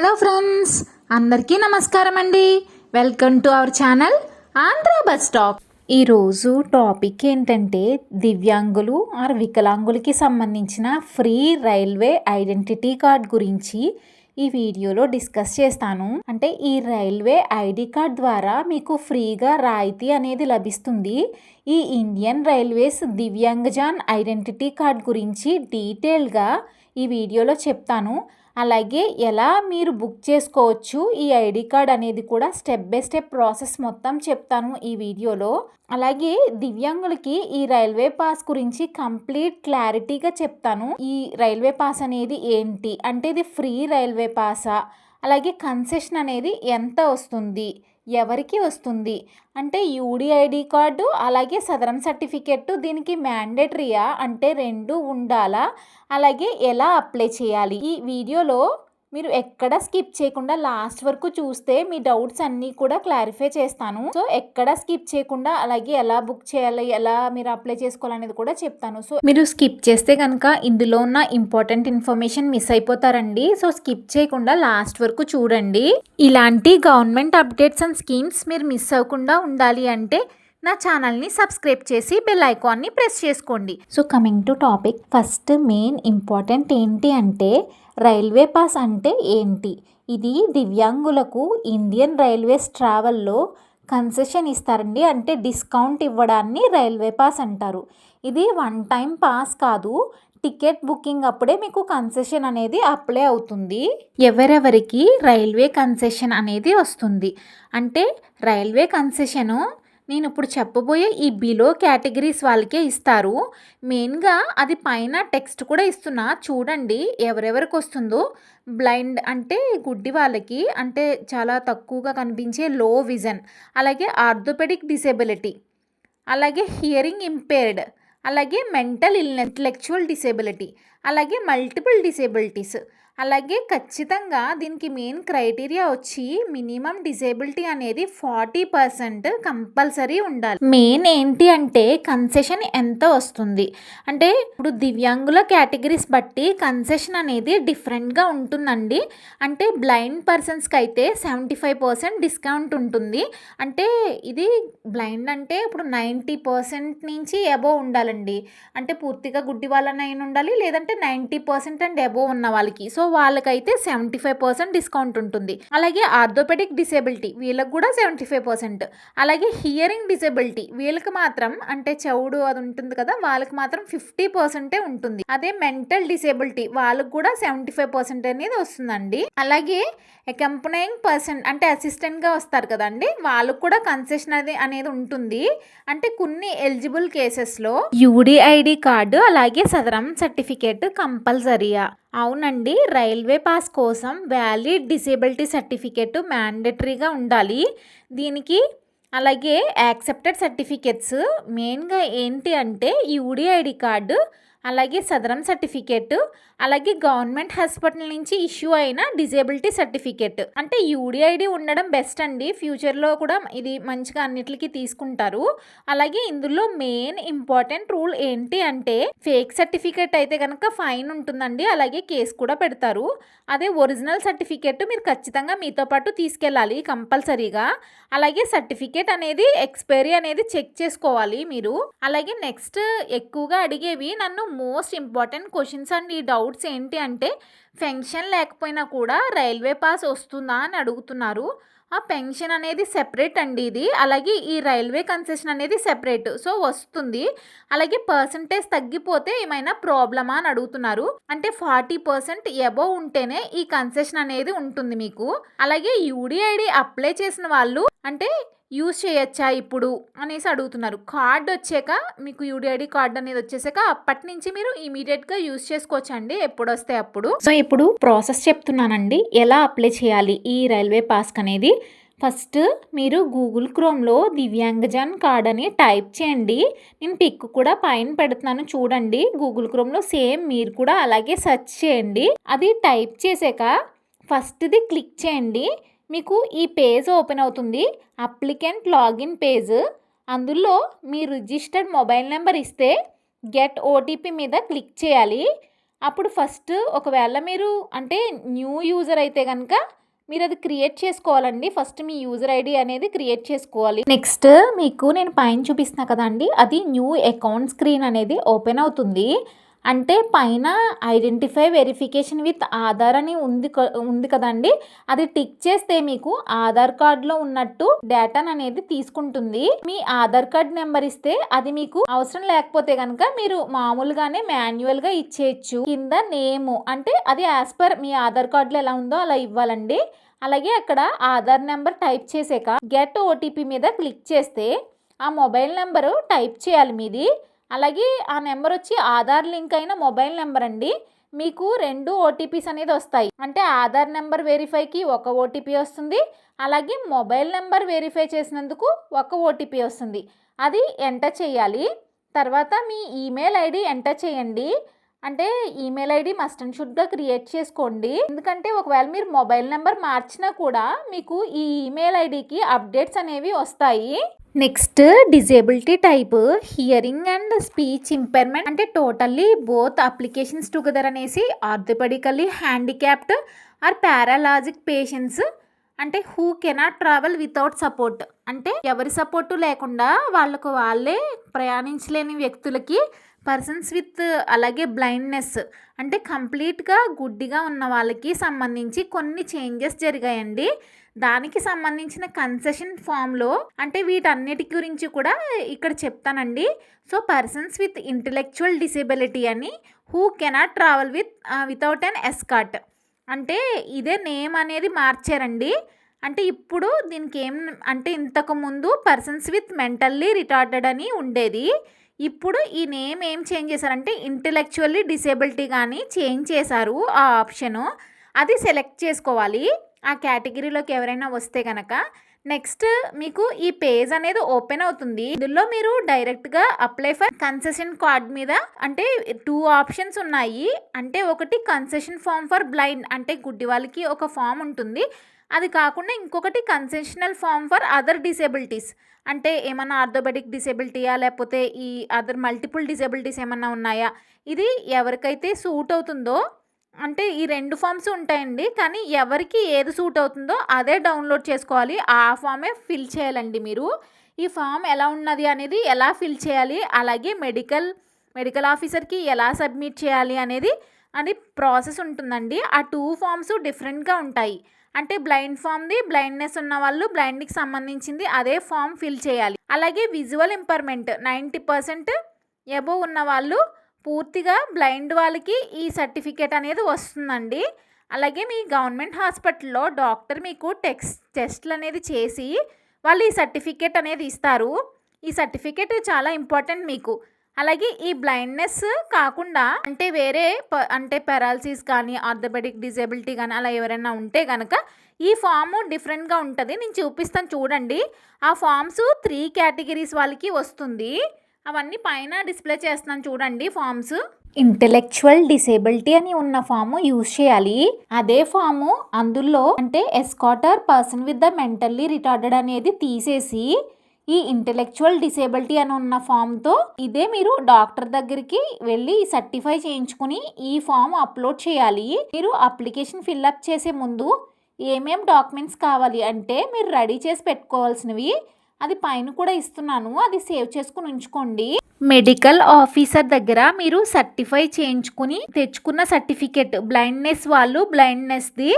Hello friends అందరికీ నమస్కారం అండి. Welcome to our channel Andhra bus stop. ఈరోజు టాపిక్ ఏంటంటే దివ్యాంగులు ఆర్ వికలాంగులకి సంబంధించిన ఫ్రీ రైల్వే ఐడెంటిటీ కార్డ్ గురించి ఈ వీడియోలో డిస్కస్ చేస్తాను. అంటే ఈ రైల్వే ఐడి కార్డ్ ద్వారా మీకు ఫ్రీగా రాయితీ అనేది లభిస్తుంది. ఈ Indian railways Divyangjan identity card గురించి డీటెయిల్గా ఈ వీడియోలో చెప్తాను. అలాగే ఎలా మీరు బుక్ చేసుకోవచ్చు ఈ ఐడి కార్డ్ అనేది కూడా స్టెప్ బై స్టెప్ ప్రాసెస్ మొత్తం చెప్తాను ఈ వీడియోలో. అలాగే దివ్యాంగులకి ఈ రైల్వే పాస్ గురించి కంప్లీట్ క్లారిటీగా చెప్తాను. ఈ రైల్వే పాస్ అనేది ఏంటి? అంటే ఇది ఫ్రీ రైల్వే పాసా? అలాగే కన్సెషన్ అనేది ఎంత వస్తుంది? ఎవరికి వస్తుంది? అంటే యూడిఐడి కార్డు అలాగే సదరం సర్టిఫికెట్ దీనికి మ్యాండేటరీయా? అంటే రెండు ఉండాలా? అలాగే ఎలా అప్లై చేయాలి? ఈ వీడియోలో మీరు ఎక్కడ స్కిప్ చేయకుండా లాస్ట్ వరకు చూస్తే మీ డౌట్స్ అన్నీ కూడా క్లారిఫై చేస్తాను. సో ఎక్కడ స్కిప్ చేయకుండా అలాగే ఎలా బుక్ చేయాలి ఎలా మీరు అప్లై చేసుకోవాలనేది కూడా చెప్తాను. సో మీరు స్కిప్ చేస్తే కనుక ఇందులో ఉన్న ఇంపార్టెంట్ ఇన్ఫర్మేషన్ మిస్ అయిపోతారండి. సో స్కిప్ చేయకుండా లాస్ట్ వరకు చూడండి. ఇలాంటి గవర్నమెంట్ అప్డేట్స్ అండ్ స్కీమ్స్ మీరు మిస్ అవ్వకుండా ఉండాలి అంటే నా ఛానల్ని సబ్స్క్రైబ్ చేసి బెల్ ఐకాన్ని ప్రెస్ చేసుకోండి. So coming to topic. First main important ఏంటి అంటే రైల్వే పాస్ అంటే ఏంటి? ఇది దివ్యాంగులకు ఇండియన్ రైల్వేస్ ట్రావెల్లో కన్సెషన్ ఇస్తారండి. అంటే డిస్కౌంట్ ఇవ్వడాన్ని రైల్వే పాస్ అంటారు. ఇది వన్ టైం పాస్ కాదు. టికెట్ బుకింగ్ అప్పుడే మీకు కన్సెషన్ అనేది అప్లై అవుతుంది. ఎవరెవరికి రైల్వే కన్సెషన్ అనేది వస్తుంది. అంటే రైల్వే కన్సెషను నేను ఇప్పుడు చెప్పబోయే ఈ బిలో కేటగిరీస్ వాళ్ళకే ఇస్తారు. మెయిన్గా అది పైన టెక్స్ట్ కూడా ఇస్తున్నా. చూడండి ఎవరెవరికి వస్తుందో. బ్లైండ్ అంటే గుడ్డి వాళ్ళకి అంటే చాలా తక్కువగా కనిపించే లో విజన్ అలాగే ఆర్థోపెడిక్ డిసేబిలిటీ అలాగే హియరింగ్ ఇంపేర్డ్ అలాగే మెంటల్ ఇల్నెస్ ఇంటలెక్చువల్ డిసేబిలిటీ అలాగే మల్టిపుల్ డిసేబిలిటీస్. అలాగే ఖచ్చితంగా దీనికి మెయిన్ క్రైటీరియా వచ్చి మినిమం డిజేబిలిటీ అనేది ఫార్టీ పర్సెంట్ కంపల్సరీ ఉండాలి. మెయిన్ ఏంటి అంటే కన్సెషన్ ఎంత వస్తుంది? అంటే ఇప్పుడు దివ్యాంగుల కేటగిరీస్ బట్టి కన్సెషన్ అనేది డిఫరెంట్గా ఉంటుందండి. అంటే బ్లైండ్ పర్సన్స్కి అయితే సెవెంటీ ఫైవ్ పర్సెంట్ డిస్కౌంట్ ఉంటుంది. అంటే ఇది బ్లైండ్ అంటే ఇప్పుడు నైంటీ పర్సెంట్ నుంచి ఎబో ఉండాలండి. అంటే పూర్తిగా గుడ్డి వాళ్ళనైనా ఉండాలి లేదంటే నైంటీ పర్సెంట్ అండ్ ఎబో ఉన్న వాళ్ళకి. సో వాళ్ళకైతే సెవెంటీ ఫైవ్ పర్సెంట్ డిస్కౌంట్ ఉంటుంది. అలాగే ఆర్థోపెడిక్ డిసేబిలిటీ వీళ్ళకి కూడా సెవెంటీ ఫైవ్ పర్సెంట్. అలాగే హియరింగ్ డిసేబిలిటీ వీళ్ళకి మాత్రం అంటే చెవుడు అది ఉంటుంది కదా వాళ్ళకి మాత్రం ఫిఫ్టీ పర్సెంటే ఉంటుంది. అదే మెంటల్ డిసేబిలిటీ వాళ్ళకి కూడా సెవెంటీ ఫైవ్ పర్సెంట్ అనేది వస్తుందండి. అలాగే అకంపనయింగ్ పర్సన్ అంటే అసిస్టెంట్గా వస్తారు కదండి వాళ్ళకు కూడా కన్సెషన్ అది అనేది ఉంటుంది. అంటే కొన్ని ఎలిజిబుల్ కేసెస్లో యూడిఐడి కార్డు అలాగే సదరం సర్టిఫికేట్ కంపల్సరీయా. అవునండి రైల్వే పాస్ కోసం వ్యాలిడ్ డిసేబిలిటీ సర్టిఫికేట్ మ్యాండటరీగా ఉండాలి. దీనికి అలాగే యాక్సెప్టెడ్ సర్టిఫికెట్స్. మెయిన్గా ఏంటి అంటే యూడిఐడి కార్డు అలాగే సదరం సర్టిఫికేట్ అలాగే గవర్నమెంట్ హాస్పిటల్ నుంచి ఇష్యూ అయిన డిజేబిలిటీ సర్టిఫికేట్. అంటే యూడిఐడి ఉండడం బెస్ట్ అండి. ఫ్యూచర్లో కూడా ఇది మంచిగా అన్నిటికీ తీసుకుంటారు. అలాగే ఇందులో మెయిన్ ఇంపార్టెంట్ రూల్ ఏంటి అంటే ఫేక్ సర్టిఫికేట్ అయితే కనుక ఫైన్ ఉంటుందండి. అలాగే కేసు కూడా పెడతారు. అదే ఒరిజినల్ సర్టిఫికేట్ మీరు ఖచ్చితంగా మీతో పాటు తీసుకెళ్ళాలి కంపల్సరీగా. అలాగే సర్టిఫికేట్ అనేది ఎక్స్పైరీ అనేది చెక్ చేసుకోవాలి మీరు. అలాగే నెక్స్ట్ ఎక్కువగా అడిగేవి నన్ను మోస్ట్ ఇంపార్టెంట్ క్వశ్చన్స్ అండ్. ఈ డౌట్ డౌట్స్ ఏంటి అంటే పెన్షన్ లేకపోయినా కూడా రైల్వే పాస్ వస్తుందా అని అడుగుతున్నారు. ఆ పెన్షన్ అనేది సెపరేట్ అండి ఇది. అలాగే ఈ రైల్వే కన్సెషన్ అనేది సెపరేట్. సో వస్తుంది. అలాగే పర్సంటేజ్ తగ్గిపోతే ఏమైనా ప్రాబ్లమా అని అడుగుతున్నారు. అంటే ఫార్టీ పర్సెంట్ ఎబోవ్ ఉంటేనే ఈ కన్సెషన్ అనేది ఉంటుంది మీకు. అలాగే యూడిఐడి అప్లై చేసిన వాళ్ళు అంటే యూస్ చేయొచ్చా ఇప్పుడు అనేసి అడుగుతున్నారు. కార్డ్ వచ్చాక మీకు యూడిఐడి కార్డ్ అనేది వచ్చేసాక అప్పటి నుంచి మీరు ఇమీడియట్గా చేసుకోవచ్చు అండి? ఎప్పుడు వస్తే అప్పుడు? సో ఇప్పుడు ప్రాసెస్ చెప్తున్నానండి. ఎలా అప్లై చేయాలి? ఈ రైల్వే పాస్ అనేది ఫస్ట్ మీరు గూగుల్ క్రోమ్లో దివ్యాంగజన్ కార్డ్ అని టైప్ చేయండి. నేను పిక్ కూడా పైన పెడుతున్నాను చూడండి. గూగుల్ క్రోమ్లో సేమ్ మీరు కూడా అలాగే సెర్చ్ చేయండి. అది టైప్ చేసాక ఫస్ట్ది క్లిక్ చేయండి. మీకు ఈ పేజ్ ఓపెన్ అవుతుంది. Applicant login page. అందులో మీ రిజిస్టర్డ్ మొబైల్ నెంబర్ ఇస్తే గెట్ ఓటీపీ మీద క్లిక్ చేయాలి. అప్పుడు ఫస్ట్ ఒకవేళ మీరు అంటే న్యూ యూజర్ అయితే కనుక మీరు అది క్రియేట్ చేసుకోవాలండి. ఫస్ట్ మీ యూజర్ ఐడి అనేది క్రియేట్ చేసుకోవాలి. నెక్స్ట్ మీకు నేను పైన చూపిస్తున్నా కదండి. అది న్యూ అకౌంట్ స్క్రీన్ అనేది ఓపెన్ అవుతుంది. అంటే పైన ఐడెంటిఫై వెరిఫికేషన్ విత్ ఆధార్ అని ఉంది ఉంది కదండి. అది టిక్ చేస్తే మీకు ఆధార్ కార్డులో ఉన్నట్టు డేటాను అనేది తీసుకుంటుంది. మీ ఆధార్ కార్డ్ నెంబర్ ఇస్తే అది మీకు అవసరం లేకపోతే కనుక మీరు మామూలుగానే మాన్యువల్గా ఇచ్చేయచ్చు. కింద నేమ్ అంటే అది యాజ్ పర్ మీ ఆధార్ కార్డులో ఎలా ఉందో అలా ఇవ్వాలండి. అలాగే అక్కడ ఆధార్ నెంబర్ టైప్ చేసాక గెట్ ఓటీపీ మీద క్లిక్ చేస్తే ఆ మొబైల్ నెంబరు టైప్ చేయాలి మీది. అలాగే ఆ నెంబర్ వచ్చి ఆధార్ లింక్ అయిన మొబైల్ నెంబర్ అండి. మీకు రెండు ఓటీపీస్ అనేది వస్తాయి. అంటే ఆధార్ నెంబర్ వెరిఫైకి ఒక ఓటీపీ వస్తుంది. అలాగే మొబైల్ నెంబర్ వెరిఫై చేసినందుకు ఒక ఓటీపీ వస్తుంది. అది ఎంటర్ చేయాలి. తర్వాత మీ ఈమెయిల్ ఐడి ఎంటర్ చేయండి. అంటే ఈమెయిల్ ఐడి మస్ట్ అండ్ షుడ్గా క్రియేట్ చేసుకోండి. ఎందుకంటే ఒకవేళ మీరు మొబైల్ నెంబర్ మార్చినా కూడా మీకు ఈ ఈమెయిల్ ఐడికి అప్డేట్స్ అనేవి వస్తాయి. Next disability type hearing and speech impairment అంటే టోటల్లీ బోత్ అప్లికేషన్స్ టుగెదర్ అనేసి orthopaedically handicapped or paraplegic patients అంటే who cannot travel without support అంటే ఎవరి సపోర్టు లేకుండా వాళ్ళకు వాళ్ళే ప్రయాణించలేని వ్యక్తులకి పర్సన్స్ విత్ అలాగే బ్లైండ్నెస్ అంటే కంప్లీట్గా గుడ్డిగా ఉన్న వాళ్ళకి సంబంధించి కొన్ని చేంజెస్ జరిగాయండి. దానికి సంబంధించిన కన్సెషన్ ఫామ్లో అంటే వీటన్నిటి గురించి కూడా ఇక్కడ చెప్తానండి. So persons with intellectual disability అని who cannot travel with without an escort అంటే ఇదే నేమ్ అనేది మార్చారండి. అంటే ఇప్పుడు దీనికి ఏం అంటే ఇంతకుముందు పర్సన్స్ విత్ మెంటల్లీ రిటార్టెడ్ అని ఉండేది. ఇప్పుడు ఈ నేమ్ ఏం చేంజ్ చేశారంటే ఇంటలెక్చువల్లీ డిసేబిలిటీ కానీ చేంజ్ చేశారు ఆ ఆప్షను అది సెలెక్ట్ చేసుకోవాలి. ఆ కేటగిరీలోకి ఎవరైనా వస్తే కనుక నెక్స్ట్ మీకు ఈ పేజ్ అనేది ఓపెన్ అవుతుంది. ఇందులో మీరు డైరెక్ట్గా అప్లై ఫర్ కన్సెషన్ కార్డ్ మీద అంటే టూ ఆప్షన్స్ ఉన్నాయి. అంటే ఒకటి కన్సెషన్ ఫామ్ ఫర్ బ్లైండ్ అంటే గుడ్డి వాళ్ళకి ఒక ఫామ్ ఉంటుంది. అది కాకుండా ఇంకొకటి concessional form for other disabilities. అంటే ఏమైనా ఆర్థోపెడిక్ డిసేబిలిటీయా లేకపోతే ఈ అదర్ మల్టిపుల్ డిసేబిలిటీస్ ఏమన్నా ఉన్నాయా? ఇది ఎవరికైతే సూట్ అవుతుందో అంటే ఈ రెండు ఫామ్స్ ఉంటాయండి. కానీ ఎవరికి ఏది సూట్ అవుతుందో అదే డౌన్లోడ్ చేసుకోవాలి. ఆ ఫామే ఫిల్ చేయాలండి మీరు. ఈ ఫామ్ ఎలా ఉన్నది అనేది ఎలా ఫిల్ చేయాలి? అలాగే మెడికల్ మెడికల్ ఆఫీసర్కి ఎలా సబ్మిట్ చేయాలి అనేది అని ప్రాసెస్ ఉంటుందండి. ఆ టూ ఫామ్స్ డిఫరెంట్గా ఉంటాయి. అంటే బ్లైండ్ ఫామ్ది బ్లైండ్నెస్ ఉన్న వాళ్ళు బ్లైండ్కి సంబంధించింది అదే ఫామ్ ఫిల్ చేయాలి. అలాగే visual impairment ninety percent above ఉన్న వాళ్ళు పూర్తిగా బ్లైండ్ వాళ్ళకి ఈ సర్టిఫికేట్ అనేది వస్తుందండి. అలాగే మీ గవర్నమెంట్ హాస్పిటల్లో డాక్టర్ మీకు టెక్స్ టెస్ట్లు అనేది చేసి వాళ్ళు ఈ సర్టిఫికేట్ అనేది ఇస్తారు. ఈ సర్టిఫికేట్ చాలా ఇంపార్టెంట్ మీకు. అలాగే ఈ బ్లైండ్నెస్ కాకుండా అంటే వేరే ప- అంటే పెరాలసిస్ కానీ ఆర్థోపెడిక్ డిజేబిలిటీ కానీ అలా ఎవరైనా ఉంటే కనుక ఈ ఫామ్ డిఫరెంట్గా ఉంటుంది. నేను చూపిస్తాను చూడండి. ఆ ఫామ్స్ త్రీ కేటగిరీస్ వాళ్ళకి వస్తుంది. అవన్నీ పైన డిస్ప్లే చేస్తున్నాను చూడండి ఫామ్స్. ఇంటెలెక్చువల్ డిసేబిలిటీ అని ఉన్న ఫాము యూజ్ చేయాలి. అదే ఫాము అందులో అంటే escorter person with the mentally retarded అనేది తీసేసి ఈ ఇంటెలెక్చువల్ డిసేబిలిటీ అని ఉన్న ఫామ్తో ఇదే మీరు డాక్టర్ దగ్గరికి వెళ్ళి సర్టిఫై చేయించుకుని ఈ ఫామ్ అప్లోడ్ చేయాలి. మీరు అప్లికేషన్ ఫిల్అప్ చేసే ముందు ఏమేం డాక్యుమెంట్స్ కావాలి అంటే మీరు రెడీ చేసి పెట్టుకోవాల్సినవి. అది పైన కూడా ఇస్తున్నాను. అది సేవ్ చేసుకుని ఉంచుకోండి. మెడికల్ ఆఫీసర్ దగ్గర మీరు సర్టిఫై చేయించుకుని తెచ్చుకున్న సర్టిఫికేట్ బ్లైండ్నెస్ వాళ్ళు బ్లైండ్నెస్ది.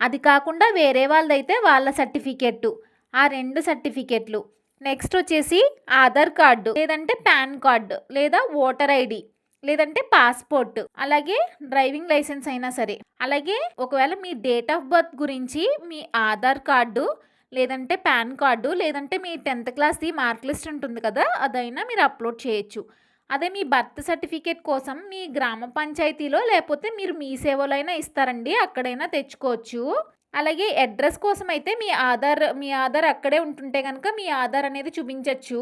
అది కాకుండా వేరే వాళ్ళదైతే వాళ్ళ సర్టిఫికేట్ ఆ రెండు సర్టిఫికెట్లు. నెక్స్ట్ వచ్చేసి ఆధార్ కార్డు లేదంటే పాన్ కార్డు లేదా ఓటర్ ఐడి లేదంటే పాస్పోర్ట్ అలాగే డ్రైవింగ్ లైసెన్స్ అయినా సరే. అలాగే ఒకవేళ మీ డేట్ ఆఫ్ బర్త్ గురించి మీ ఆధార్ కార్డు లేదంటే పాన్ కార్డు లేదంటే మీ టెన్త్ క్లాస్ది మార్క్ లిస్ట్ ఉంటుంది కదా అదైనా మీరు అప్లోడ్ చేయొచ్చు. అదే మీ బర్త్ సర్టిఫికేట్ కోసం మీ గ్రామ పంచాయతీలో లేకపోతే మీరు మీ సేవలో అయినా ఇస్తారండి అక్కడైనా తెచ్చుకోవచ్చు. అలాగే అడ్రస్ కోసం అయితే మీ ఆధార్ మీ ఆధార్ అక్కడే ఉంటుంటే కనుక మీ ఆధార్ అనేది చూపించవచ్చు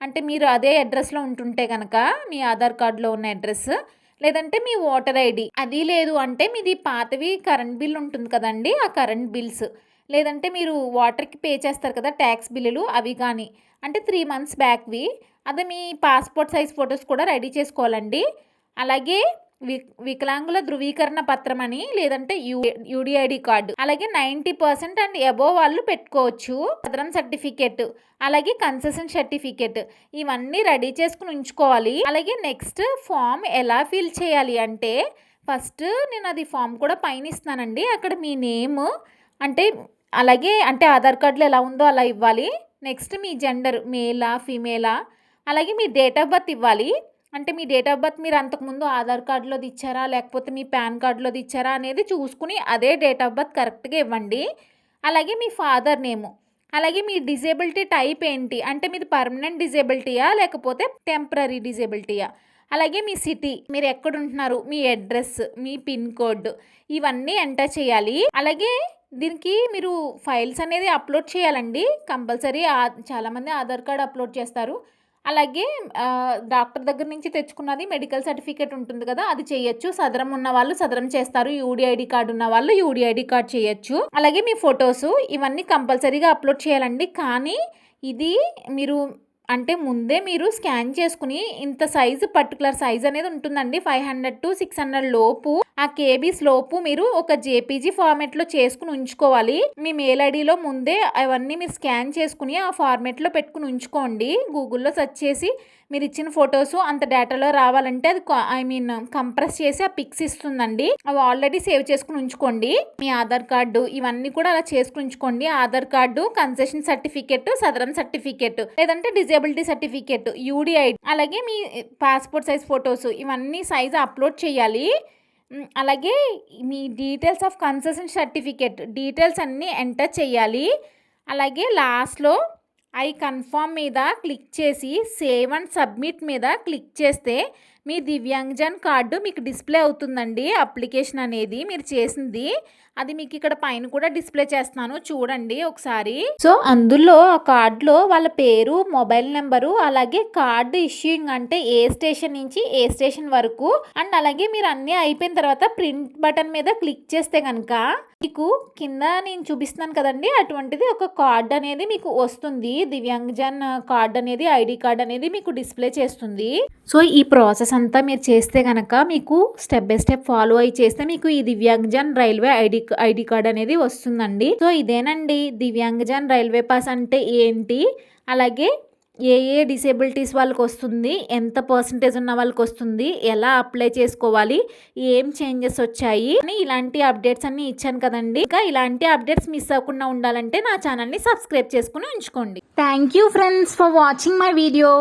అంటే మీరు అదే అడ్రస్లో ఉంటుంటే కనుక మీ ఆధార్ కార్డులో ఉన్న అడ్రస్. లేదంటే మీ ఓటర్ ఐడి. అది లేదు అంటే మీది పాతవి కరెంట్ బిల్ ఉంటుంది కదండి ఆ కరెంట్ బిల్స్. లేదంటే మీరు వాటర్కి పే చేస్తారు కదా ట్యాక్స్ బిల్లులు అవి కానీ. అంటే త్రీ మంత్స్ బ్యాక్వి అదే మీ పాస్పోర్ట్ సైజ్ ఫొటోస్ కూడా రెడీ చేసుకోవాలండి. అలాగే వి- వికలాంగుల ధృవీకరణ పత్రం అని లేదంటే యూ యూడిఐడి కార్డు. అలాగే నైంటీ పర్సెంట్ అండ్ అబోవ్ వాళ్ళు పెట్టుకోవచ్చు. భద్రం సర్టిఫికేట్. అలాగే కన్సెషన్ సర్టిఫికేట్. ఇవన్నీ రెడీ చేసుకుని ఉంచుకోవాలి. అలాగే నెక్స్ట్ ఫామ్ ఎలా ఫిల్ చేయాలి అంటే ఫస్ట్ నేను అది ఫామ్ కూడా పైన ఇస్తానండి అక్కడ మీ నేమ్ అంటే అలాగే అంటే ఆధార్ కార్డులో ఎలా ఉందో అలా ఇవ్వాలి. నెక్స్ట్ మీ జెండర్ మేలా ఫీమేలా అలాగే మీ డేట్ ఆఫ్ బర్త్ ఇవ్వాలి. అంటే మీ డేట్ ఆఫ్ బర్త్ మీరు అంతకుముందు ఆధార్ కార్డులోది ఇచ్చారా? లేకపోతే మీ పాన్ కార్డులోది ఇచ్చారా? అనేది చూసుకుని అదే డేట్ ఆఫ్ బర్త్ కరెక్ట్గా ఇవ్వండి. అలాగే మీ ఫాదర్ నేము అలాగే మీ డిజేబిలిటీ టైప్ ఏంటి? అంటే మీది పర్మనెంట్ డిజేబిలిటీయా లేకపోతే టెంపరీ డిజేబిలిటీయా అలాగే మీ సిటీ మీరు ఎక్కడ ఉంటున్నారు? మీ అడ్రస్ మీ పిన్ కోడ్ ఇవన్నీ ఎంటర్ చేయాలి. అలాగే దీనికి మీరు ఫైల్స్ అనేది అప్లోడ్ చేయాలండి. కంపల్సరీ చాలామంది ఆధార్ కార్డ్ అప్లోడ్ చేస్తారు. అలాగే డాక్టర్ దగ్గర నుంచి తెచ్చుకున్నది మెడికల్ సర్టిఫికేట్ ఉంటుంది కదా అది చేయొచ్చు. సదరం ఉన్న వాళ్ళు సదరం చేస్తారు. యూడిఐడి కార్డు ఉన్న వాళ్ళు యూడిఐడి కార్డ్ చేయొచ్చు. అలాగే మీ ఫొటోస్ ఇవన్నీ కంపల్సరీగా అప్లోడ్ చేయాలండి. కానీ ఇది మీరు అంటే ముందే మీరు స్కాన్ చేసుకుని ఇంత సైజు పర్టికులర్ సైజ్ అనేది ఉంటుందండి. Five hundred to six hundred లోపు ఆ కేబీస్ లోపు మీరు ఒక జేపీజీ ఫార్మెట్లో చేసుకుని ఉంచుకోవాలి. మీ మెయిల్ ఐడిలో ముందే అవన్నీ మీరు స్కాన్ చేసుకుని ఆ ఫార్మెట్లో పెట్టుకుని ఉంచుకోండి. గూగుల్లో సెర్చ్ చేసి మీరు ఇచ్చిన ఫొటోస్ అంత డేటాలో రావాలంటే అది ఐ మీన్ కంప్రెస్ చేసి ఆ పిక్స్ ఇస్తుందండి. అవి ఆల్రెడీ సేవ్ చేసుకుని ఉంచుకోండి. మీ ఆధార్ కార్డు ఇవన్నీ కూడా అలా చేసుకుని ఉంచుకోండి. Aadhaar card concession certificate Sadaram certificate లేదంటే డిజేబిలిటీ సర్టిఫికేట్ యూడిఐ అలాగే మీ పాస్పోర్ట్ సైజ్ ఫొటోస్ ఇవన్నీ సైజ్ అప్లోడ్ చేయాలి. అలాగే మీ details of concession certificate details అన్నీ ఎంటర్ చేయాలి. అలాగే లాస్ట్లో ఐ కన్ఫర్మ్ మీద క్లిక్ చేసి సేవ్ అండ్ సబ్మిట్ మీద క్లిక్ చేస్తే మీ దివ్యాంగజన్ కార్డు మీకు డిస్ప్లే అవుతుందండి అప్లికేషన్ అనేది మీరు చేసింది. అది మీకు ఇక్కడ పైన కూడా డిస్ప్లే చేస్తున్నాను చూడండి ఒకసారి. సో అందులో ఆ కార్డులో వాళ్ళ పేరు మొబైల్ నెంబరు అలాగే కార్డు ఇష్యూయింగ్ అంటే ఏ స్టేషన్ నుంచి ఏ స్టేషన్ వరకు అండ్ అలాగే మీరు అన్నీ అయిపోయిన తర్వాత ప్రింట్ బటన్ మీద క్లిక్ చేస్తే కనుక మీకు కింద నేను చూపిస్తున్నాను కదండి అటువంటిది ఒక కార్డ్ అనేది మీకు వస్తుంది. దివ్యాంగ్జన్ కార్డ్ అనేది ఐడి కార్డ్ అనేది మీకు డిస్ప్లే చేస్తుంది. సో ఈ ప్రాసెస్ ప్రాసెస్ అంతా మీరు చేస్తే కనుక మీకు స్టెప్ బై స్టెప్ ఫాలో అయి చేస్తే మీకు ఈ Divyangjan railway ID ID card అనేది వస్తుందండి. సో ఇదేనండి. దివ్యాంగజన్ రైల్వే పాస్ అంటే ఏంటి? అలాగే ఏ ఏ డిసేబిలిటీస్ వాళ్ళకి వస్తుంది? ఎంత పర్సంటేజ్ ఉన్న వాళ్ళకి వస్తుంది? ఎలా అప్లై చేసుకోవాలి? ఏం చేంజెస్ వచ్చాయి? అని ఇలాంటి అప్డేట్స్ అన్ని ఇచ్చాను కదండి. ఇంకా ఇలాంటి అప్డేట్స్ మిస్ అవ్వకుండా ఉండాలంటే నా ఛానల్ని సబ్స్క్రైబ్ చేసుకుని ఉంచుకోండి. Thank you friends for watching my video